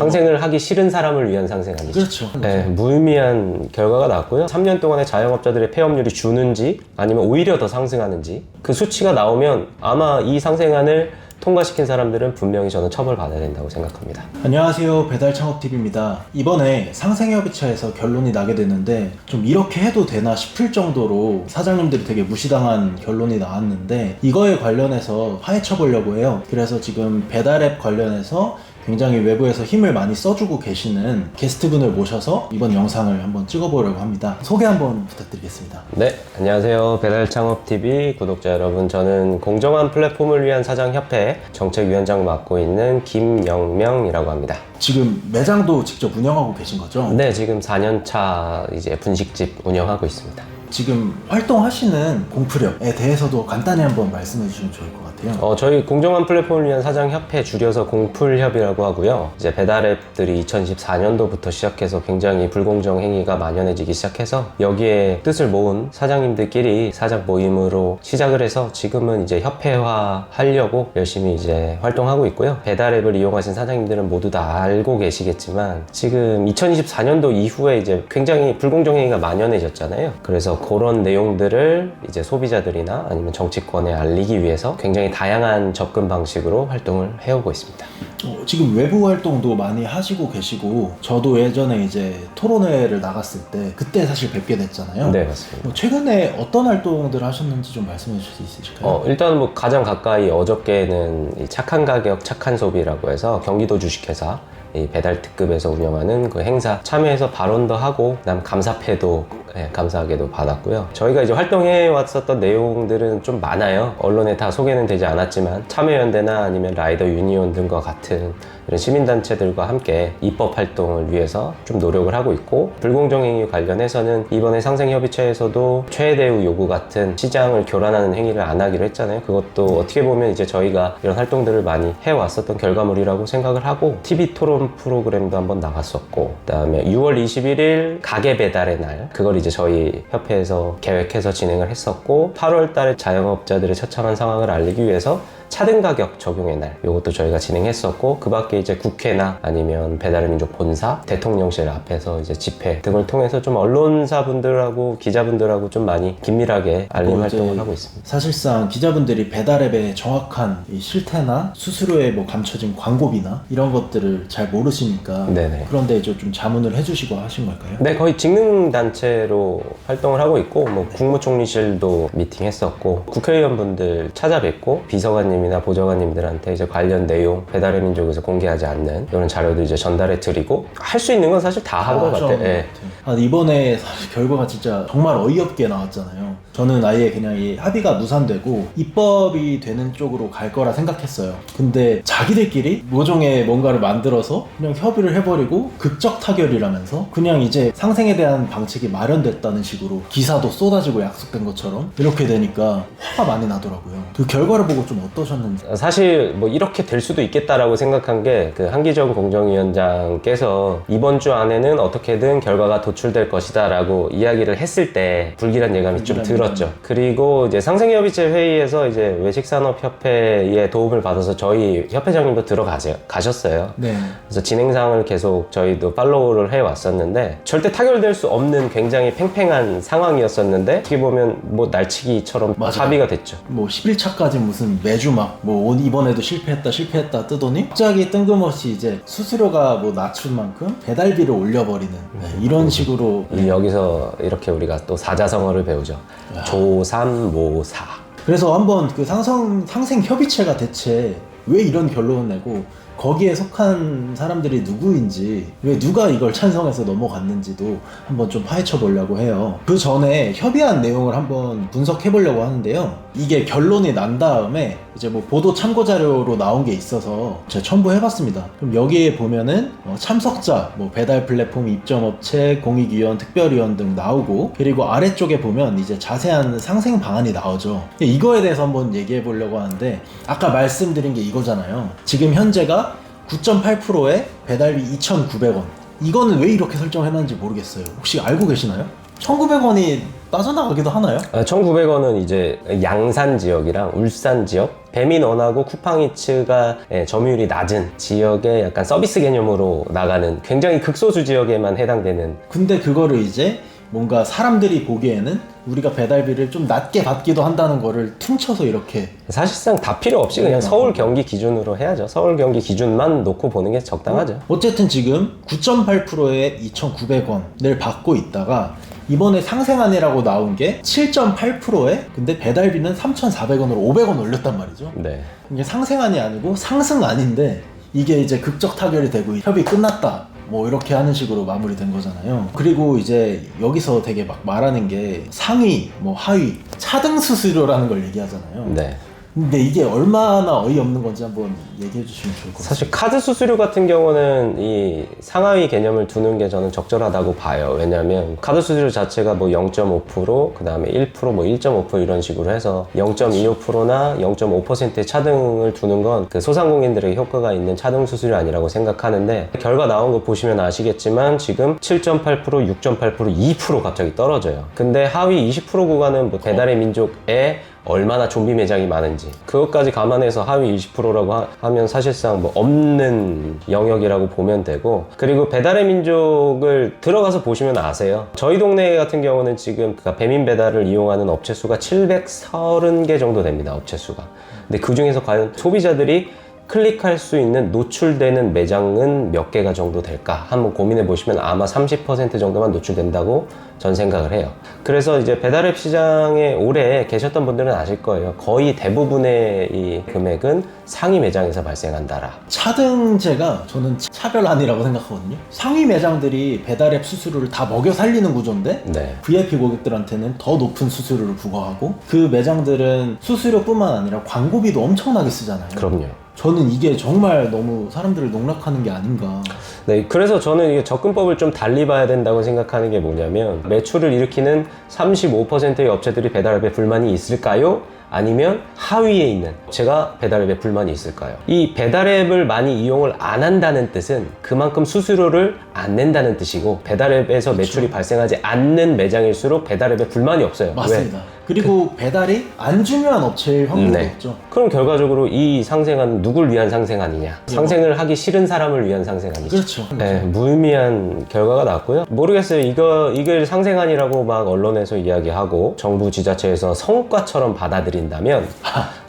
상생을 하기 싫은 사람을 위한 상생 아니죠? 그렇죠. 네, 무의미한 결과가 나왔고요. 3년 동안의 자영업자들의 폐업률이 주는지 아니면 오히려 더 상승하는지 그 수치가 나오면 아마 이 상생안을 통과시킨 사람들은 분명히 저는 처벌받아야 된다고 생각합니다. 안녕하세요 배달 창업TV입니다 이번에 상생협의체에서 결론이 나게 됐는데 좀 이렇게 해도 되나 싶을 정도로 사장님들이 되게 무시당한 결론이 나왔는데 이거에 관련해서 파헤쳐 보려고 해요 그래서 지금 배달앱 관련해서 굉장히 외부에서 힘을 많이 써주고 계시는 게스트분을 모셔서 이번 영상을 한번 찍어보려고 합니다 소개 한번 부탁드리겠습니다 네, 안녕하세요. 배달 창업TV 구독자 여러분. 저는 공정한 플랫폼을 위한 사장 협회 정책위원장 맡고 있는 김영명이라고 합니다. 지금 매장도 직접 운영하고 계신 거죠? 네, 지금 4년 차 이제 분식집 운영하고 있습니다. 지금 활동하시는 공프력에 대해서도 간단히 한번 말씀해 주시면 좋을 것 같아요. 어, 저희 공정한 플랫폼을 위한 사장협회 줄여서 공풀협이라고 하고요. 이제 배달앱들이 2014년도부터 시작해서 굉장히 불공정 행위가 만연해지기 시작해서 여기에 뜻을 모은 사장님들끼리 사장 모임으로 시작을 해서 지금은 이제 협회화 하려고 열심히 이제 활동하고 있고요. 배달앱을 이용하신 사장님들은 모두 다 알고 계시겠지만 지금 2024년도 이후에 이제 굉장히 불공정 행위가 만연해졌잖아요. 그래서 그런 내용들을 이제 소비자들이나 아니면 정치권에 알리기 위해서 굉장히 다양한 접근 방식으로 활동을 해오고 있습니다. 어, 지금 외부 활동도 많이 하시고 계시고 저도 예전에 이제 토론회를 나갔을 때 그때 사실 뵙게 됐잖아요. 네, 맞습니다. 뭐 최근에 어떤 활동들 하셨는지 좀 말씀해 주실 수 있으실까요? 어, 일단 뭐 가장 가까이 어저께는 이 착한 가격, 착한 소비라고 해서 경기도 주식회사 이 배달 특급에서 운영하는 그 행사 참여해서 발언도 하고 그다음 감사패도 예, 감사하게도 받았고요. 저희가 이제 활동해 왔었던 내용들은 좀 많아요. 언론에 다 소개는 되지 않았지만 참여연대나 아니면 라이더 유니온 등과 같은 이런 시민단체들과 함께 입법 활동을 위해서 좀 노력을 하고 있고 불공정 행위 관련해서는 이번에 상생협의체에서도 최대우 요구 같은 시장을 교란하는 행위를 안 하기로 했잖아요. 그것도 어떻게 보면 이제 저희가 이런 활동들을 많이 해왔었던 결과물이라고 생각을 하고 TV 토론 프로그램도 한번 나갔었고 그다음에 6월 21일 가게 배달의 날 그걸 이제 저희 협회에서 계획해서 진행을 했었고 8월 달에 자영업자들의 처참한 상황을 알리기 위해서 차등 가격 적용의 날 이것도 저희가 진행했었고 그 밖에 이제 국회나 아니면 배달의 민족 본사 대통령실 앞에서 이제 집회 등을 통해서 좀 언론사분들하고 기자분들하고 좀 많이 긴밀하게 알림 뭐 활동을 하고 있습니다. 사실상 기자분들이 배달앱의 정확한 이 실태나 스스로의 뭐 감춰진 광고비나 이런 것들을 잘 모르시니까 네네. 그런데 이제 좀 자문을 해주시고 하신 걸까요? 네, 거의 직능 단체로 활동을 하고 있고 뭐 국무총리실도 미팅했었고 국회의원분들 찾아뵙고 비서관님 이나 보좌관님들한테 이제 관련 내용 배달의 민족에서 공개하지 않는 이런 자료들 이제 전달해 드리고 할 수 있는 건 사실 다 한 것 아, 같아요. 좀 예. 아, 이번에 사실 결과가 진짜 정말 어이없게 나왔잖아요. 저는 아예 그냥 이 합의가 무산되고 입법이 되는 쪽으로 갈 거라 생각했어요. 근데 자기들끼리 모종의 뭔가를 만들어서 그냥 협의를 해버리고 극적 타결이라면서 그냥 이제 상생에 대한 방책이 마련됐다는 식으로 기사도 쏟아지고 약속된 것처럼 이렇게 되니까 화가 많이 나더라고요. 그 결과를 보고 좀 어떠셨는지. 사실 뭐 이렇게 될 수도 있겠다라고 생각한 게 그 한기정 공정위원장께서 이번 주 안에는 어떻게든 결과가 도출될 것이다라고 이야기를 했을 때 불길한 예감이 좀 불길한 들었 죠. 그리고 이제 상생협의체 회의에서 이제 외식산업협회의 도움을 받아서 저희 협회장님도 들어가세요 가셨어요. 네. 그래서 진행상을 계속 저희도 팔로우를 해 왔었는데 절대 타결될 수 없는 굉장히 팽팽한 상황이었었는데 어떻게 보면 뭐 날치기처럼 맞아요. 합의가 됐죠. 뭐 10일차까지 무슨 매주 막뭐 이번에도 실패했다 실패했다 뜨더니 갑자기 뜬금없이 이제 수수료가 뭐 낮춘 만큼 배달비를 올려버리는 네, 이런 식으로 이 여기서 이렇게 우리가 또 사자성어를 배우죠. 조삼모사. 그래서 한번 그 상성 상생 협의체가 대체 왜 이런 결론을 내고 거기에 속한 사람들이 누구인지 왜 누가 이걸 찬성해서 넘어갔는지도 한번 좀 파헤쳐 보려고 해요. 그 전에 협의한 내용을 한번 분석해 보려고 하는데요. 이게 결론이 난 다음에 이제 뭐 보도 참고 자료로 나온 게 있어서 제가 첨부해 봤습니다. 그럼 여기에 보면은 어, 참석자, 뭐 배달 플랫폼 입점업체, 공익위원, 특별위원 등 나오고 그리고 아래쪽에 보면 이제 자세한 상생 방안이 나오죠. 이거에 대해서 한번 얘기해 보려고 하는데 아까 말씀드린 게 이거잖아요. 지금 현재가 9.8%에 배달비 2,900원. 이거는 왜 이렇게 설정해놨는지 모르겠어요. 혹시 알고 계시나요? 1,900원이 빠져나가기도 하나요? 1,900원은 이제 양산 지역이랑 울산 지역, 배민원하고 쿠팡이츠가 예, 점유율이 낮은 지역의 약간 서비스 개념으로 나가는 굉장히 극소수 지역에만 해당되는 근데 그거를 이제 뭔가 사람들이 보기에는 우리가 배달비를 좀 낮게 받기도 한다는 거를 퉁쳐서 이렇게 사실상 다 필요 없이 그냥 네, 서울 경기 기준으로 해야죠. 서울 경기 기준만 놓고 보는 게 적당하죠. 어쨌든 지금 9.8%의 2,900원을 받고 있다가 이번에 상생안이라고 나온 게 7.8%에 근데 배달비는 3,400원으로 500원 올렸단 말이죠. 네. 이게 상생안이 아니고 상승안인데 이게 이제 극적 타결이 되고 협의 끝났다. 뭐 이렇게 하는 식으로 마무리된 거잖아요. 그리고 이제 여기서 되게 막 말하는 게 상위, 뭐 하위, 차등 수수료라는 걸 얘기하잖아요. 네. 근데 이게 얼마나 어이없는 건지 한번 얘기해 주시면 좋을 것 같아요. 사실 카드 수수료 같은 경우는 이 상하위 개념을 두는 게 저는 적절하다고 봐요. 왜냐하면 카드 수수료 자체가 뭐 0.5%, 그 다음에 1%, 뭐 1.5% 이런 식으로 해서 0.25%나 0.5%의 차등을 두는 건 그 소상공인들에게 효과가 있는 차등 수수료 아니라고 생각하는데 결과 나온 거 보시면 아시겠지만 지금 7.8%, 6.8%, 2% 갑자기 떨어져요. 근데 하위 20% 구간은 뭐 배달의 민족에 얼마나 좀비 매장이 많은지. 그것까지 감안해서 하위 20%라고 하면 사실상 뭐 없는 영역이라고 보면 되고 그리고 배달의 민족을 들어가서 보시면 아세요? 저희 동네 같은 경우는 지금 그 배민 배달을 이용하는 업체 수가 730개 정도 됩니다 업체 수가. 근데 그 중에서 과연 소비자들이 클릭할 수 있는 노출되는 매장은 몇 개가 정도 될까 한번 고민해 보시면 아마 30% 정도만 노출된다고 전 생각을 해요. 그래서 이제 배달앱 시장에 오래 계셨던 분들은 아실 거예요. 거의 대부분의 이 금액은 상위 매장에서 발생한다라. 차등제가 저는 차별안이라고 생각하거든요. 상위 매장들이 배달앱 수수료를 다 먹여 살리는 구조인데 네. VIP 고객들한테는 더 높은 수수료를 부과하고 그 매장들은 수수료뿐만 아니라 광고비도 엄청나게 쓰잖아요. 그럼요. 저는 이게 정말 너무 사람들을 농락하는 게 아닌가. 네, 그래서 저는 이게 접근법을 좀 달리 봐야 된다고 생각하는 게 뭐냐면 매출을 일으키는 35%의 업체들이 배달앱에 불만이 있을까요? 아니면 하위에 있는 제가 배달앱에 불만이 있을까요? 이 배달앱을 많이 이용을 안 한다는 뜻은 그만큼 수수료를 안 낸다는 뜻이고 배달앱에서 매출이 발생하지 않는 매장일수록 배달앱에 불만이 없어요. 왜? 맞습니다. 그리고 배달이 안 중요한 업체일 확률도 네. 있죠. 그럼 결과적으로 이 상생안은 누굴 위한 상생안이냐? 상생을 하기 싫은 사람을 위한 상생안이죠. 그렇죠. 네, 무의미한 결과가 났고요. 모르겠어요. 이거 이걸 상생안이라고 막 언론에서 이야기하고 정부 지자체에서 성과처럼 받아들인다면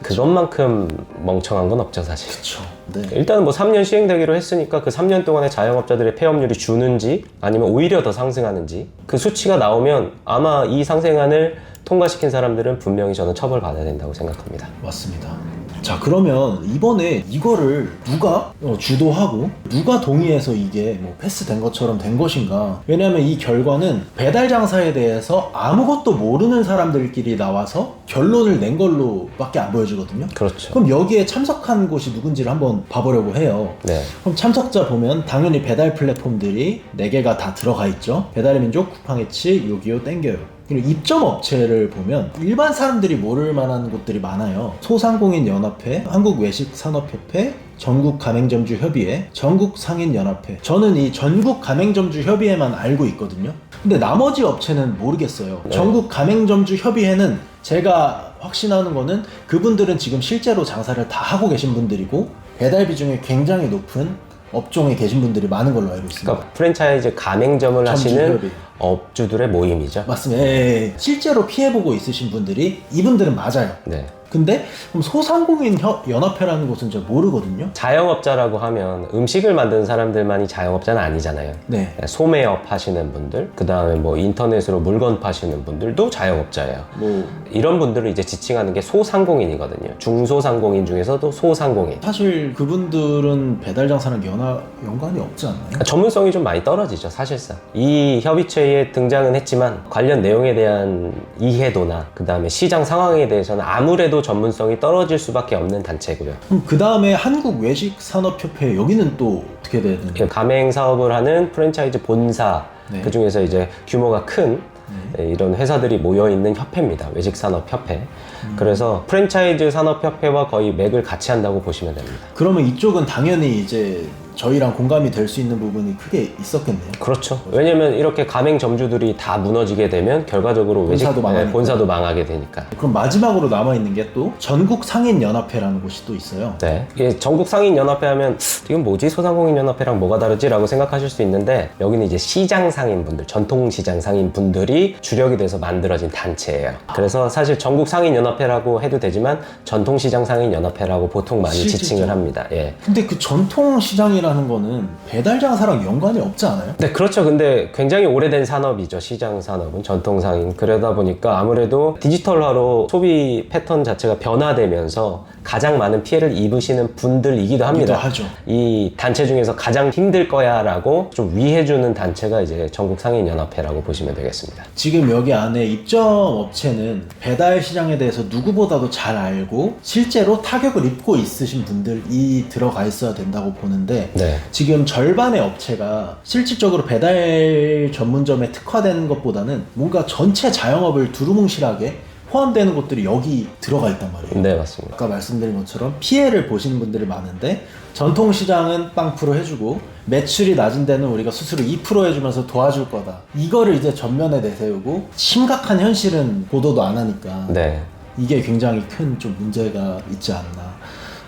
그것만큼 멍청한 건 없죠, 사실. 그렇죠. 네. 일단은 뭐 3년 시행되기로 했으니까 그 3년 동안에 자영업자들의 폐업률이 주는지 아니면 오히려 더 상승하는지 그 수치가 나오면 아마 이 상생안을 통과시킨 사람들은 분명히 저는 처벌받아야 된다고 생각합니다. 맞습니다. 자 그러면 이번에 이거를 누가 어, 주도하고 누가 동의해서 이게 뭐 패스된 것처럼 된 것인가? 왜냐하면 이 결과는 배달 장사에 대해서 아무것도 모르는 사람들끼리 나와서 결론을 낸 걸로 밖에 안 보여지거든요. 그렇죠. 그럼 여기에 참석한 곳이 누군지를 한번 봐보려고 해요. 네. 그럼 참석자 보면 당연히 배달 플랫폼들이 4개가 다 들어가 있죠. 배달의 민족, 쿠팡이츠, 요기요, 땡겨요. 그리고 입점 업체를 보면 일반 사람들이 모를 만한 곳들이 많아요. 소상공인 연합회, 한국 외식 산업협회, 전국 가맹점주 협의회, 전국 상인 연합회. 저는 이 전국 가맹점주 협의회만 알고 있거든요. 근데 나머지 업체는 모르겠어요. 네. 전국 가맹점주 협의회는 제가 확신하는 거는 그분들은 지금 실제로 장사를 다 하고 계신 분들이고 배달 비중이 굉장히 높은 업종에 계신 분들이 많은 걸로 알고 있습니다. 그러니까 프랜차이즈 가맹점을 하시는 점주협의. 업주들의 모임이죠. 맞습니다. 예, 예. 실제로 피해보고 있으신 분들이 이분들은 맞아요. 네. 근데 그럼 소상공인 협- 연합회라는 곳은 제가 모르거든요. 자영업자라고 하면 음식을 만드는 사람들만이 자영업자는 아니잖아요. 네. 소매업 하시는 분들, 그 다음에 뭐 인터넷으로 물건 파시는 분들도 자영업자예요. 뭐 이런 분들을 이제 지칭하는 게 소상공인이거든요. 중소상공인 중에서도 소상공인. 사실 그분들은 배달 장사랑 연하, 연관이 없지 않나요? 그러니까 전문성이 좀 많이 떨어지죠, 사실상. 이 협의체에 등장은 했지만 관련 내용에 대한 이해도나 그 다음에 시장 상황에 대해서는 아무래도 전문성이 떨어질 수밖에 없는 단체고요. 그럼 그 다음에 한국 외식 산업협회 여기는 또 어떻게 되는 거예요? 가맹 사업을 하는 프랜차이즈 본사 네. 그 중에서 이제 규모가 큰 네, 이런 회사들이 모여 있는 협회입니다. 외식 산업 협회. 그래서 프랜차이즈 산업 협회와 거의 맥을 같이 한다고 보시면 됩니다. 그러면 이쪽은 당연히 이제 저희랑 공감이 될 수 있는 부분이 크게 있었겠네요. 그렇죠. 왜냐면 이렇게 가맹 점주들이 다 무너지게 되면 결과적으로 외식 본사도 망하니까. 네, 본사도 망하게 되니까. 그럼 마지막으로 남아 있는 게 또 전국 상인 연합회라는 곳이 또 있어요. 네. 이게 전국 상인 연합회 하면 이건 뭐지 소상공인 연합회랑 뭐가 다르지라고 생각하실 수 있는데 여기는 이제 시장 상인 분들, 전통 시장 상인 분들이 주력이 돼서 만들어진 단체예요. 그래서 사실 전국 상인 연합회라고 해도 되지만 전통 시장 상인 연합회라고 보통 많이 실질적으로. 지칭을 합니다. 예. 근데 그 전통 시장이 라는 거는 배달 장사랑 연관이 없지 않아요? 네, 그렇죠. 근데 굉장히 오래된 산업이죠. 시장 산업은 전통 상인. 그러다 보니까 아무래도 디지털화로 소비 패턴 자체가 변화되면서 가장 많은 피해를 입으시는 분들이기도 합니다. 하죠. 이 단체 중에서 가장 힘들 거야라고 좀 위해주는 단체가 이제 전국 상인 연합회라고 보시면 되겠습니다. 지금 여기 안에 입점 업체는 배달 시장에 대해서 누구보다도 잘 알고 실제로 타격을 입고 있으신 분들이 들어가 있어야 된다고 보는데 네. 지금 절반의 업체가 실질적으로 배달 전문점에 특화된 것보다는 뭔가 전체 자영업을 두루뭉실하게 포함되는 곳들이 여기 들어가 있단 말이에요. 네, 맞습니다. 아까 말씀드린 것처럼 피해를 보시는 분들이 많은데 전통시장은 빵 프로 해주고 매출이 낮은 데는 우리가 수수료 2% 해주면서 도와줄 거다. 이거를 이제 전면에 내세우고 심각한 현실은 보도도 안 하니까 네. 이게 굉장히 큰 좀 문제가 있지 않나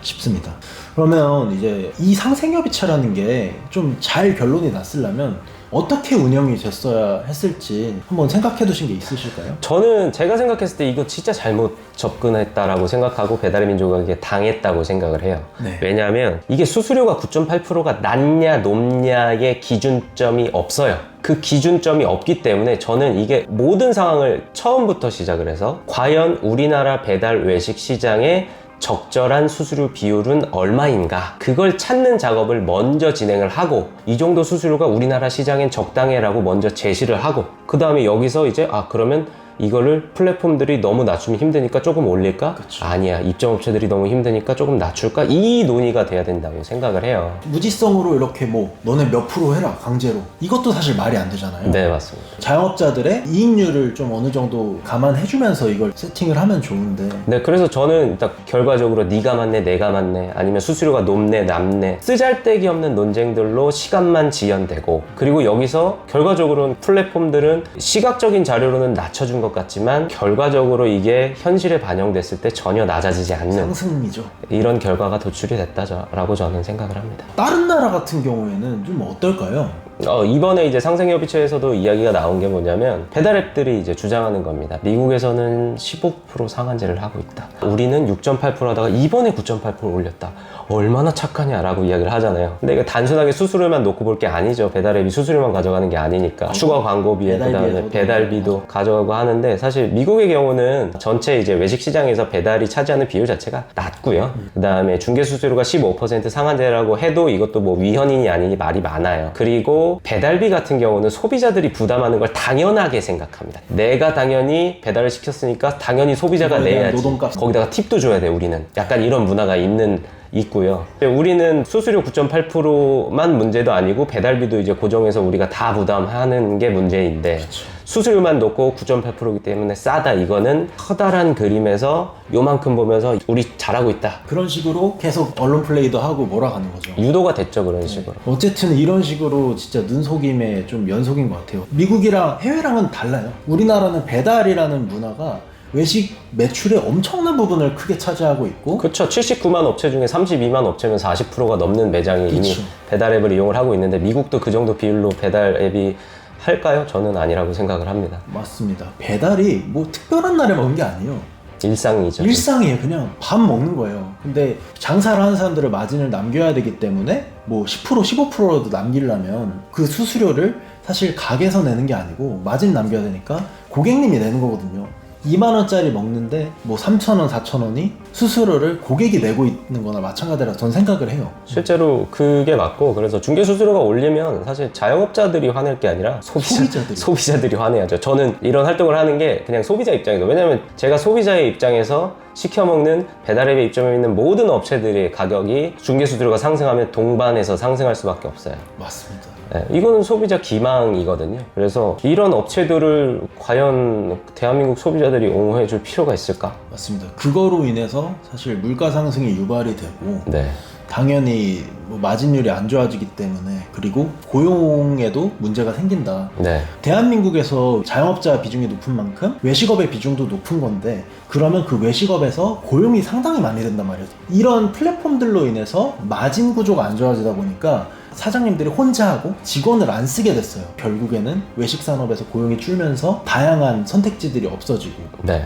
싶습니다. 그러면 이제 이 상생협의체라는 게 좀 잘 결론이 났으려면 어떻게 운영이 됐어야 했을지 한번 생각해 두신 게 있으실까요? 저는 제가 생각했을 때 이거 진짜 잘못 접근했다라고 생각하고 배달의 민족에게 당했다고 생각을 해요. 네. 왜냐하면 이게 수수료가 9.8%가 낮냐 높냐의 기준점이 없어요. 그 기준점이 없기 때문에 저는 이게 모든 상황을 처음부터 시작을 해서 과연 우리나라 배달 외식 시장의 적절한 수수료 비율은 얼마인가? 그걸 찾는 작업을 먼저 진행을 하고 이 정도 수수료가 우리나라 시장엔 적당해라고 먼저 제시를 하고 그 다음에 여기서 이제 아 그러면 이거를 플랫폼들이 너무 낮추면 힘드니까 조금 올릴까? 그쵸. 아니야 입점업체들이 너무 힘드니까 조금 낮출까? 이 논의가 돼야 된다고 생각을 해요 무지성으로 이렇게 뭐 너네 몇 프로 해라 강제로 이것도 사실 말이 안 되잖아요. 네 맞습니다 자영업자들의 이익률을 좀 어느 정도 감안해주면서 이걸 세팅을 하면 좋은데 네, 그래서 저는 딱 결과적으로 네가 맞네, 내가 맞네, 아니면 수수료가 높네, 낮네, 쓰잘데기 없는 논쟁들로 시간만 지연되고, 그리고 여기서 결과적으로는 플랫폼들은 시각적인 자료로는 낮춰준 것 같지만, 결과적으로 이게 현실에 반영됐을 때 전혀 낮아지지 않는 상승이죠. 이런 결과가 도출이 됐다라고 저는 생각을 합니다. 다른 다른 나라 같은 경우에는 좀 어떨까요? 어, 이번에 이제 상생협의체에서도 이야기가 나온 게 뭐냐면 배달앱들이 이제 주장하는 겁니다. 미국에서는 15% 상한제를 하고 있다. 우리는 6.8% 하다가 이번에 9.8% 올렸다. 얼마나 착하냐라고 이야기를 하잖아요. 근데 이게 단순하게 수수료만 놓고 볼 게 아니죠. 배달앱이 수수료만 가져가는 게 아니니까 추가 광고비에 그다음에 배달비에서도 배달비도 가져가고 하는데 사실 미국의 경우는 전체 이제 외식 시장에서 배달이 차지하는 비율 자체가 낮고요. 그다음에 중개 수수료가 15% 상한제라고 해도 이것도 뭐 위헌이니 아니니 말이 많아요. 그리고 배달비 같은 경우는 소비자들이 부담하는 걸 당연하게 생각합니다. 내가 당연히 배달을 시켰으니까 당연히 소비자가 내야지. 노동값. 거기다가 팁도 줘야 돼 우리는. 약간 이런 문화가 있는 있고요. 우리는 수수료 9.8%만 문제도 아니고 배달비도 이제 고정해서 우리가 다 부담하는 게 문제인데 수수료만 놓고 9.8%이기 때문에 싸다 이거는 커다란 그림에서 요만큼 보면서 우리 잘하고 있다. 그런 식으로 계속 언론 플레이도 하고 몰아가는 거죠. 유도가 됐죠 그런 식으로. 어쨌든 이런 식으로 진짜 눈속임의 좀 연속인 것 같아요. 미국이랑 해외랑은 달라요. 우리나라는 배달이라는 문화가 외식 매출의 엄청난 부분을 크게 차지하고 있고 그렇죠. 79만 업체 중에 32만 업체면 40%가 넘는 매장이 이미 그쵸. 배달 앱을 이용을 하고 있는데 미국도 그 정도 비율로 배달 앱이 할까요? 저는 아니라고 생각을 합니다. 맞습니다. 배달이 뭐 특별한 날에 먹는 게 아니에요. 일상이죠. 일상이에요. 그냥 밥 먹는 거예요. 근데 장사를 하는 사람들은 마진을 남겨야 되기 때문에 뭐 10% 15%라도 남기려면 그 수수료를 사실 가게에서 내는 게 아니고 마진 남겨야 되니까 고객님이 내는 거거든요. 2만 원짜리 먹는데 뭐 3천 원, 4천 원이 수수료를 고객이 내고 있는 거나 마찬가지라고 저는 생각을 해요. 실제로 그게 맞고 그래서 중개 수수료가 올리면 사실 자영업자들이 화낼 게 아니라 소비자, 소비자들이. 소비자들이 화내야죠. 저는 이런 활동을 하는 게 그냥 소비자 입장에서 왜냐면 제가 소비자의 입장에서 시켜 먹는 배달앱에 입점해 있는 모든 업체들의 가격이 중개 수수료가 상승하면 동반해서 상승할 수밖에 없어요. 맞습니다. 예, 이거는 소비자 기망이거든요. 그래서 이런 업체들을 과연 대한민국 소비자들이 옹호해 줄 필요가 있을까? 맞습니다. 그거로 인해서 사실 물가 상승이 유발이 되고 네. 당연히 뭐 마진율이 안 좋아지기 때문에 그리고 고용에도 문제가 생긴다. 네. 대한민국에서 자영업자 비중이 높은 만큼 외식업의 비중도 높은 건데 그러면 그 외식업에서 고용이 상당히 많이 된단 말이에요. 이런 플랫폼들로 인해서 마진 구조가 안 좋아지다 보니까 사장님들이 혼자 하고 직원을 안 쓰게 됐어요. 결국에는 외식 산업에서 고용이 줄면서 다양한 선택지들이 없어지고 네.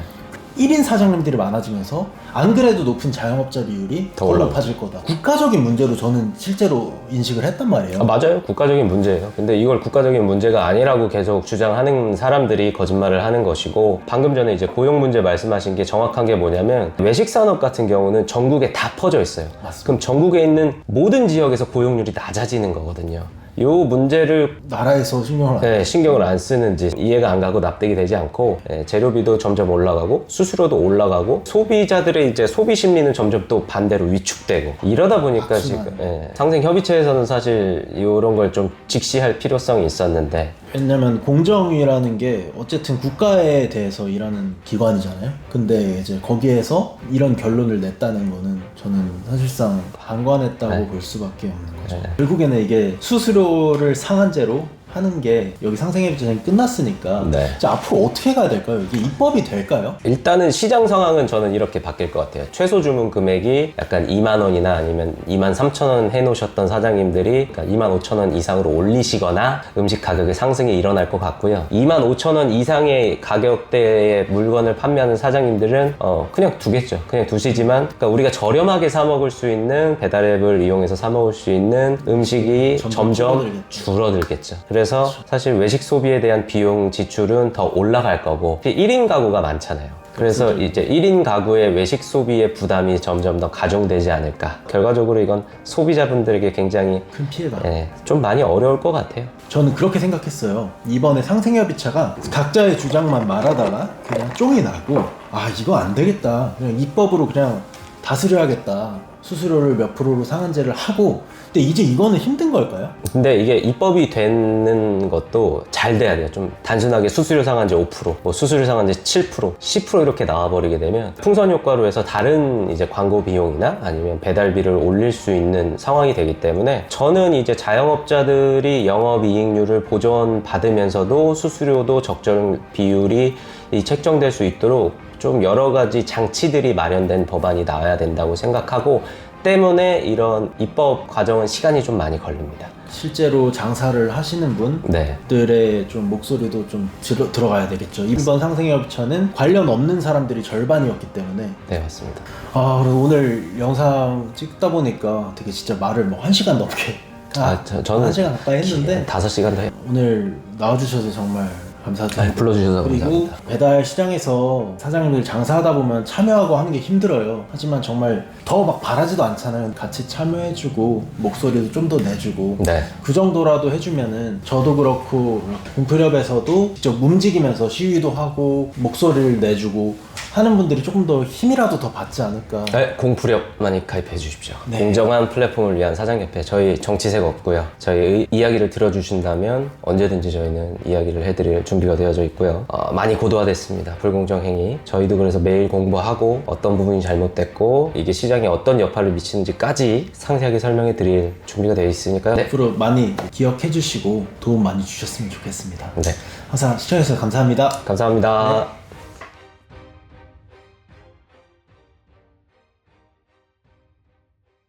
1인 사장님들이 많아지면서 안 그래도 높은 자영업자 비율이 더 더. 높아질 거다. 국가적인 문제로 저는 실제로 인식을 했단 말이에요. 아, 맞아요. 국가적인 문제예요. 근데 이걸 국가적인 문제가 아니라고 계속 주장하는 사람들이 거짓말을 하는 것이고 방금 전에 이제 고용 문제 말씀하신 게 정확한 게 뭐냐면 외식 산업 같은 경우는 전국에 다 퍼져 있어요. 맞습니다. 그럼 전국에 있는 모든 지역에서 고용률이 낮아지는 거거든요. 요 문제를 나라에서 신경을 안 네, 신경을 안 쓰는지 이해가 안 가고 납득이 되지 않고 예, 재료비도 점점 올라가고 수수료도 올라가고 소비자들의 이제 소비 심리는 점점 또 반대로 위축되고 이러다 보니까. 지금 예, 상생 협의체에서는 사실 이런 걸 좀 직시할 필요성이 있었는데 왜냐면 공정위라는 게 어쨌든 국가에 대해서 일하는 기관이잖아요. 근데 이제 거기에서 이런 결론을 냈다는 거는 저는 사실상 방관했다고 네. 볼 수밖에 없는 거죠. 네. 결국에는 이게 수수료를 상한제로 하는 게 여기 상생협의체장이 끝났으니까 네. 이제 앞으로 어떻게 가야 될까요? 이게 입법이 될까요? 일단은 시장 상황은 저는 이렇게 바뀔 것 같아요. 최소 주문 금액이 약간 2만 원이나 아니면 2만 3천 원 해놓으셨던 사장님들이 그러니까 2만 5천 원 이상으로 올리시거나 음식 가격의 상승이 일어날 것 같고요. 2만 5천 원 이상의 가격대의 물건을 판매하는 사장님들은 어, 그냥 두겠죠. 그냥 두시지만 그러니까 우리가 저렴하게 사 먹을 수 있는 배달앱을 이용해서 사 먹을 수 있는 음식이 점점 점점 줄어들겠죠. 그래서 사실 외식 소비에 대한 비용 지출은 더 올라갈 거고 1인 가구가 많잖아요. 그래서 이제 1인 가구의 외식 소비의 부담이 점점 더 가중되지 않을까. 결과적으로 이건 소비자분들에게 굉장히 큰 피해가. 예, 좀 많이 어려울 것 같아요. 저는 그렇게 생각했어요. 이번에 상생협의체가 각자의 주장만 말하다가 그냥 쫑이 나고 아 이거 안 되겠다. 그냥 입법으로 그냥 다스려야겠다. 수수료를 몇 프로로 상한제를 하고 근데 이제 이거는 힘든 걸까요? 근데 이게 입법이 되는 것도 잘 돼야 돼요. 좀 단순하게 수수료 상한제 5%, 뭐 수수료 상한제 7%, 10% 이렇게 나와버리게 되면 풍선 효과로 해서 다른 이제 광고 비용이나 아니면 배달비를 올릴 수 있는 상황이 되기 때문에 저는 이제 자영업자들이 영업이익률을 보존받으면서도 수수료도 적정 비율이 이 책정될 수 있도록 좀 여러 가지 장치들이 마련된 법안이 나와야 된다고 생각하고 때문에 이런 입법 과정은 시간이 좀 많이 걸립니다. 실제로 장사를 하시는 네. 분들의 좀 목소리도 좀 들어, 들어가야 되겠죠. 이번 상생협의체는 관련 없는 사람들이 절반이었기 때문에 네, 맞습니다. 아 그리고 오늘 영상 찍다 보니까 되게 진짜 말을 뭐 한 시간 넘게 아, 저, 저는 한 시간 가까이 했는데 다섯 시간 더 해. 오늘 나와주셔서 정말 감사드리고 아, 불러주셔서 그리고 감사합니다. 배달 시장에서 사장님들 장사하다 보면 참여하고 하는 게 힘들어요. 하지만 정말 더 막 바라지도 않잖아요. 같이 참여해주고 목소리도 좀 더 내주고 네. 그 정도라도 해주면은 저도 그렇고 공프렵에서도 직접 움직이면서 시위도 하고 목소리를 내주고 하는 분들이 조금 더 힘이라도 더 받지 않을까. 네, 공프력 많이 가입해 주십시오. 네. 공정한 플랫폼을 위한 사장협회 저희 정치색 없고요. 저희 의- 이야기를 들어주신다면 언제든지 저희는 이야기를 해드릴 준비가 되어져 있고요. 어, 많이 고도화됐습니다. 불공정 행위. 저희도 그래서 매일 공부하고 어떤 부분이 잘못됐고 이게 시장에 어떤 여파를 미치는지까지 상세하게 설명해 드릴 준비가 되어 있으니까요. 네. 앞으로 많이 기억해 주시고 도움 많이 주셨으면 좋겠습니다. 네. 항상 시청해주셔서 감사합니다. 감사합니다.